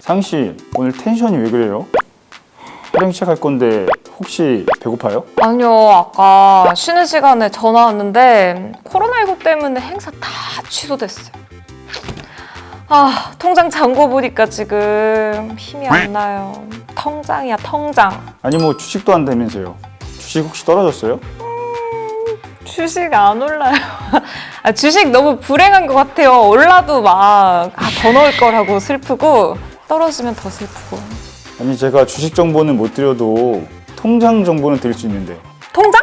상씨 오늘 텐션이 왜 그래요? 촬영 시작할 건데 혹시 배고파요? 아니요, 아까 쉬는 시간에 전화 왔는데 코로나19 때문에 행사 다 취소됐어요. 아, 통장 잔고 보니까 지금 힘이 안 나요. 통장이야, 통장. 아니 뭐 주식도 한다면서요 주식 혹시 떨어졌어요? 주식 안 올라요. 아, 주식 너무 불행한 것 같아요. 올라도 막, 아, 더 넣을 거라고 슬프고, 떨어지면 더 슬프고. 아니 제가 주식 정보는 못 드려도 통장 정보는 드릴 수 있는데 통장?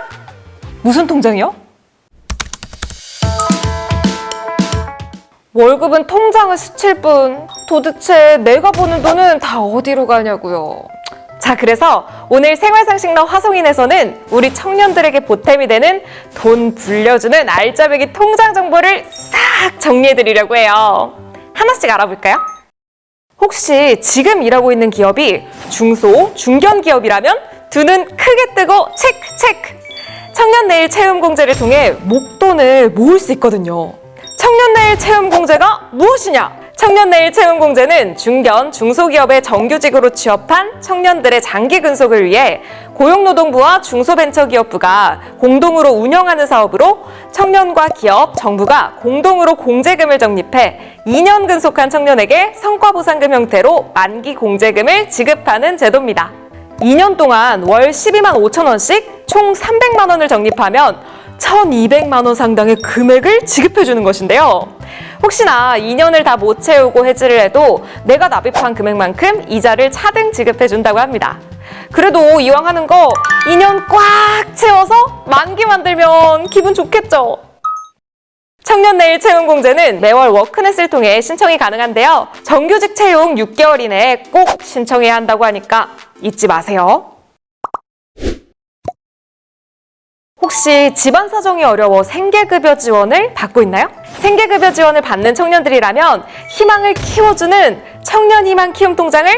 무슨 통장이요? 월급은 통장을 스칠 뿐 도대체 내가 버는 돈은 다 어디로 가냐고요. 자, 그래서 오늘 생활상식러 화성인에서는 우리 청년들에게 보탬이 되는 돈 불려주는 알짜배기 통장 정보를 싹 정리해 드리려고 해요. 하나씩 알아볼까요? 혹시 지금 일하고 있는 기업이 중소, 중견 기업이라면 두 눈 크게 뜨고 체크 체크. 청년 내일 채용 공제를 통해 목돈을 모을 수 있거든요. 청년 내일 채용 공제가 무엇이냐? 청년 내일 채용 공제는 중견, 중소기업의 정규직으로 취업한 청년들의 장기 근속을 위해 고용노동부와 중소벤처기업부가 공동으로 운영하는 사업으로 청년과 기업, 정부가 공동으로 공제금을 적립해 2년 근속한 청년에게 성과보상금 형태로 만기 공제금을 지급하는 제도입니다. 2년 동안 월 12만 5천 원씩 총 300만 원을 적립하면 1,200만 원 상당의 금액을 지급해 주는 것인데요. 혹시나 2년을 다 못 채우고 해지를 해도 내가 납입한 금액만큼 이자를 차등 지급해 준다고 합니다. 그래도 이왕 하는 거 2년 꽉 채워서 만기 만들면 기분 좋겠죠. 청년 내일 채용 공제는 매월 워크넷을 통해 신청이 가능한데요. 정규직 채용 6개월 이내에 꼭 신청해야 한다고 하니까 잊지 마세요. 혹시 집안 사정이 어려워 생계급여 지원을 받고 있나요? 생계급여 지원을 받는 청년들이라면 희망을 키워주는 청년희망 키움 통장을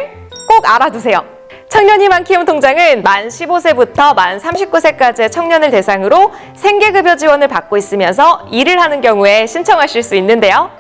꼭 알아두세요. 청년희망 키움 통장은 만 15세부터 만 39세까지의 청년을 대상으로 생계급여 지원을 받고 있으면서 일을 하는 경우에 신청하실 수 있는데요.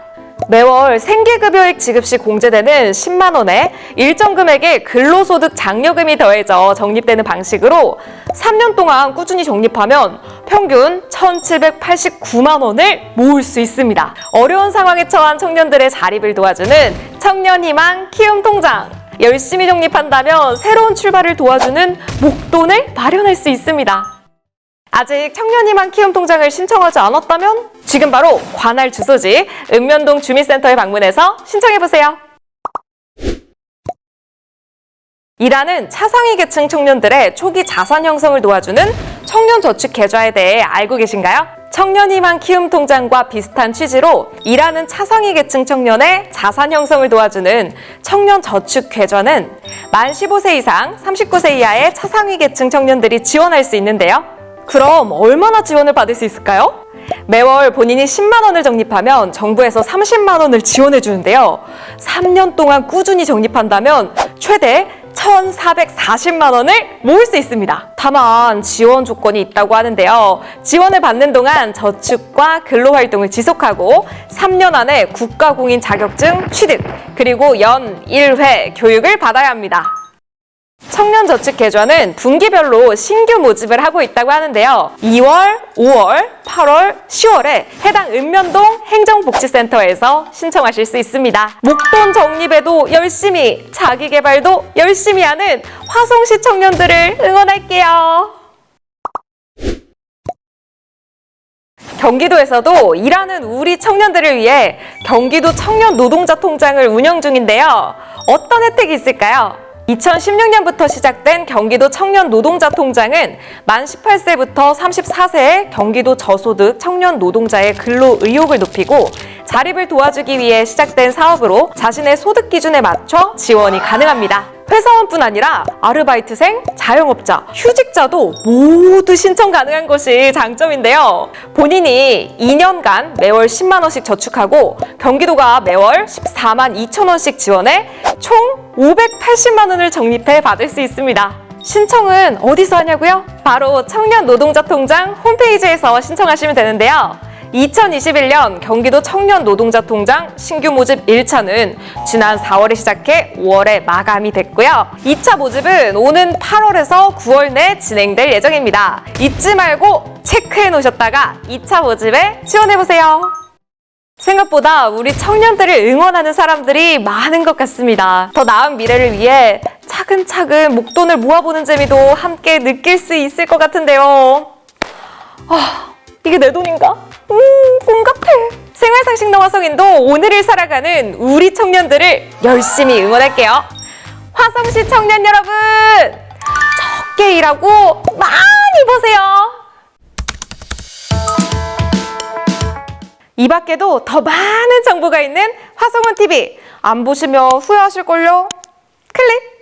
매월 생계급여액 지급 시 공제되는 10만 원에 일정 금액의 근로소득 장려금이 더해져 적립되는 방식으로 3년 동안 꾸준히 적립하면 평균 1,789만 원을 모을 수 있습니다. 어려운 상황에 처한 청년들의 자립을 도와주는 청년희망 키움 통장. 열심히 적립한다면 새로운 출발을 도와주는 목돈을 마련할 수 있습니다. 아직 청년희망 키움 통장을 신청하지 않았다면 지금 바로 관할 주소지 읍면동 주민센터에 방문해서 신청해 보세요. 일하는 차상위 계층 청년들의 초기 자산 형성을 도와주는 청년 저축 계좌에 대해 알고 계신가요? 청년 희망 키움 통장과 비슷한 취지로 일하는 차상위 계층 청년의 자산 형성을 도와주는 청년 저축 계좌는 만 15세 이상 39세 이하의 차상위 계층 청년들이 지원할 수 있는데요. 그럼 얼마나 지원을 받을 수 있을까요? 매월 본인이 10만 원을 적립하면 정부에서 30만 원을 지원해 주는데요. 3년 동안 꾸준히 적립한다면 최대 1,440만 원을 모을 수 있습니다. 다만 지원 조건이 있다고 하는데요. 지원을 받는 동안 저축과 근로 활동을 지속하고 3년 안에 국가공인 자격증 취득 그리고 연 1회 교육을 받아야 합니다. 청년저축 계좌는 분기별로 신규 모집을 하고 있다고 하는데요. 2월, 5월, 8월, 10월에 해당 읍면동 행정복지센터에서 신청하실 수 있습니다. 목돈 적립에도 열심히, 자기 개발도 열심히 하는 화성시 청년들을 응원할게요. 경기도에서도 일하는 우리 청년들을 위해 경기도 청년 노동자 통장을 운영 중인데요. 어떤 혜택이 있을까요? 2016년부터 시작된 경기도 청년 노동자 통장은 만 18세부터 34세의 경기도 저소득 청년 노동자의 근로 의욕을 높이고 자립을 도와주기 위해 시작된 사업으로 자신의 소득 기준에 맞춰 지원이 가능합니다. 회사원뿐 아니라 아르바이트생, 자영업자, 휴직자도 모두 신청 가능한 것이 장점인데요. 본인이 2년간 매월 10만 원씩 저축하고 경기도가 매월 14만 2천 원씩 지원해 총 580만 원을 적립해 받을 수 있습니다. 신청은 어디서 하냐고요? 바로 청년 노동자 통장 홈페이지에서 신청하시면 되는데요. 2021년 경기도 청년 노동자 통장 신규 모집 1차는 지난 4월에 시작해 5월에 마감이 됐고요. 2차 모집은 오는 8월에서 9월 내 진행될 예정입니다. 잊지 말고 체크해 놓으셨다가 2차 모집에 지원해 보세요. 생각보다 우리 청년들을 응원하는 사람들이 많은 것 같습니다. 더 나은 미래를 위해 차근차근 목돈을 모아보는 재미도 함께 느낄 수 있을 것 같은데요. 아, 이게 내 돈인가? 음, 돈 같아. 생활상식농 화성인도 오늘을 살아가는 우리 청년들을 열심히 응원할게요. 화성시 청년 여러분! 적게 일하고 많이 보세요. 이 밖에도 더 많은 정보가 있는 화성원 TV 안 보시면 후회하실걸요? 클릭!